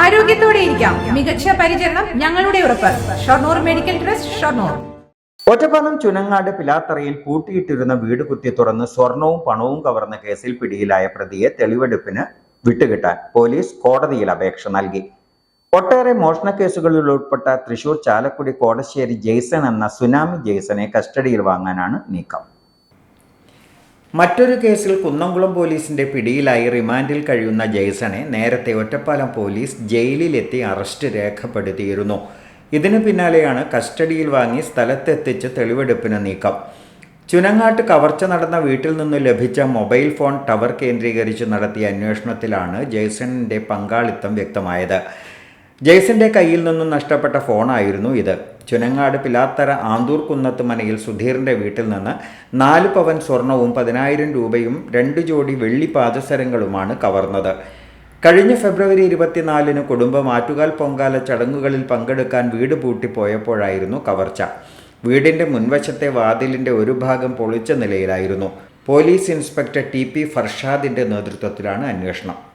ആരോഗ്യത്തോടെ ഇരിക്കാം. മികച്ച പരിചരണം ഞങ്ങളുടെ ഉറപ്പ്. Shoranur medical trust Shoranur. Ottapalam Chunangad പിലാത്തറയിൽ പൂട്ടിയിട്ടിരുന്ന വീട് കുത്തി തുറന്ന് സ്വർണവും പണവും കവർന്ന കേസിൽ പിടിയിലായ പ്രതിയെ തെളിവെടുപ്പിന് വിട്ടുകിട്ടാൻ പോലീസ് കോടതിയിൽ അപേക്ഷ നൽകി. ഒട്ടേറെ മോഷണ കേസുകളിൽ ഉൾപ്പെട്ട തൃശൂർ ചാലക്കുടി കോടശ്ശേരി ജെയ്സൺ എന്ന സുനാമി ജെയ്സനെ കസ്റ്റഡിയിൽ വാങ്ങാനാണ് നീക്കം. മറ്റൊരു കേസിൽ കുന്നംകുളം പോലീസിന്റെ പിടിയിലായി റിമാൻഡിൽ കഴിയുന്ന ജെയ്സണെ നേരത്തെ ഒറ്റപ്പാലം പോലീസ് ജയിലിലെത്തി അറസ്റ്റ് രേഖപ്പെടുത്തിയിരുന്നു. ഇതിനു പിന്നാലെയാണ് കസ്റ്റഡിയിൽ വാങ്ങി സ്ഥലത്തെത്തിച്ച് തെളിവെടുപ്പിന് നീക്കം. ചുനങ്ങാട്ട് കവർച്ച നടന്ന വീട്ടിൽ നിന്ന് ലഭിച്ച മൊബൈൽ ഫോൺ ടവർ കേന്ദ്രീകരിച്ച് നടത്തിയ അന്വേഷണത്തിലാണ് ജെയ്സണിന്റെ പങ്കാളിത്തം വ്യക്തമായത്. ജെയ്സന്റെ കയ്യിൽ നിന്നും നഷ്ടപ്പെട്ട ഫോണായിരുന്നു ഇത്. ചുനങ്ങാട് പിലാത്തറ ആന്തൂർ കുന്നത്ത് മനയിൽ സുധീറിന്റെ വീട്ടിൽ നിന്ന് നാല് പവൻ സ്വർണവും പതിനായിരം രൂപയും രണ്ട് ജോഡി വെള്ളി പാദസരങ്ങളുമാണ് കവർന്നത്. കഴിഞ്ഞ ഫെബ്രുവരി ഇരുപത്തിനാലിന് കുടുംബം ആറ്റുകാൽ പൊങ്കാല ചടങ്ങുകളിൽ പങ്കെടുക്കാൻ വീട് പൂട്ടിപ്പോയപ്പോഴായിരുന്നു കവർച്ച. വീടിന്റെ മുൻവശത്തെ വാതിലിന്റെ ഒരു ഭാഗം പൊളിച്ച നിലയിലായിരുന്നു. പോലീസ് ഇൻസ്പെക്ടർ ടി പി ഫർഷാദിന്റെ നേതൃത്വത്തിലാണ് അന്വേഷണം.